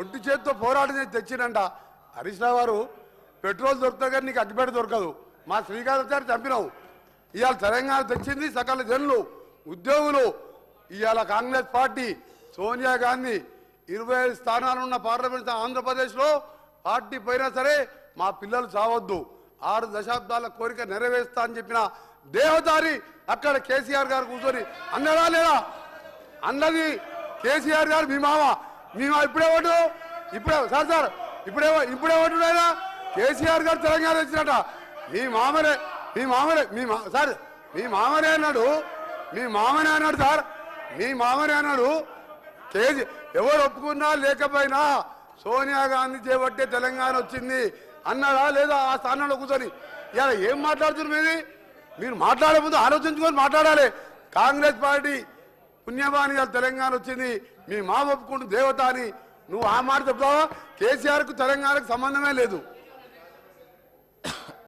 ఒంటి చేతితో పోరాటం చేసి తెచ్చిండంట. హరీష్ రావు గారు పెట్రోల్ దొరుకుతుంది కానీ నీకు అగ్గిపేట దొరకదు. మా శ్రీకాంతాచారి చంపినావు ఇవాళ తెలంగాణ తెచ్చింది సకల జనులు ఉద్యోగులు. ఇవాళ కాంగ్రెస్ పార్టీ సోనియా గాంధీ ఇరవై ఐదు స్థానాలున్న పార్లమెంట్ ఆంధ్రప్రదేశ్లో పార్టీ పోయినా సరే మా పిల్లలు చావద్దు. ఆరు దశాబ్దాల కోరిక నెరవేరుస్తా అని చెప్పిన దేవదారి అక్కడ కేసీఆర్ గారు కూర్చొని అన్నడా లేదా? అన్నది కేసీఆర్ గారు మీ మామ. మేము ఇప్పుడే ఓటు? ఇప్పుడే సార్ సార్ ఇప్పుడే ఇప్పుడే ఓటు లేదా కేసీఆర్ గారు తెలంగాణ వచ్చినట మీ మామరే మీ మామరే మీ మా సార్ మీ మామనే అన్నాడు. మీ మామనే అన్నాడు సార్. మీ మామనే అన్నాడు. కేజీ ఎవరు ఒప్పుకున్నా లేకపోయినా సోనియా గాంధీ చేపట్టే తెలంగాణ వచ్చింది అన్నాడా లేదా ఆ స్థానంలో కూర్చొని? ఇలా ఏం మాట్లాడుతున్నారు మీది? మీరు మాట్లాడే ముందు ఆలోచించుకొని మాట్లాడాలి. కాంగ్రెస్ పార్టీ పుణ్యమాని తెలంగాణ వచ్చింది. మీ మా ఒప్పుకుంటూ దేవత అని నువ్వు ఆ మాట చెప్తావా? కేసీఆర్కు తెలంగాణకు సంబంధమే లేదు.